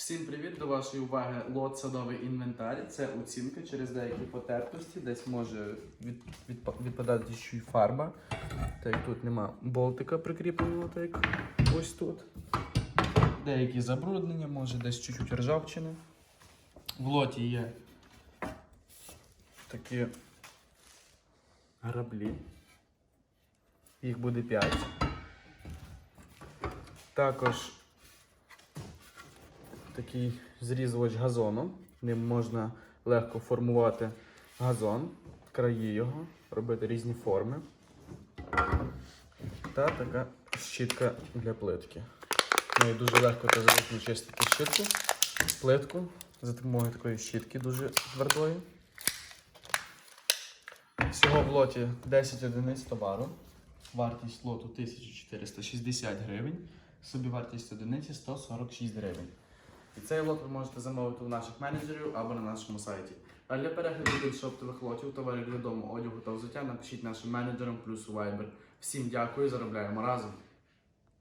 Всім привіт! До вашої уваги лот садовий інвентар. Це оцінка через деякі потертості, десь може від, відпа- відпадати ще й фарба. Так тут нема болтика прикріпленого, так ось тут. Деякі забруднення, може десь чуть-чуть ржавчини. В лоті є такі граблі. Їх буде 5. Також такий зрізувач газону. Ним можна легко формувати газон, краї його, робити різні форми. Та така щітка для плитки. Нею дуже легко та зручно чистити щітку, плитку за допомогою такої щітки дуже твердої. Всього в лоті 10 одиниць товару. Вартість лоту 1460 гривень. Собівартість одиниці 146 гривень. І цей лот ви можете замовити у наших менеджерів або на нашому сайті. А для перегляду більше оптових лотів, товарів для одягу та взуття напишіть нашим менеджерам плюс Viber. Всім дякую, заробляємо разом.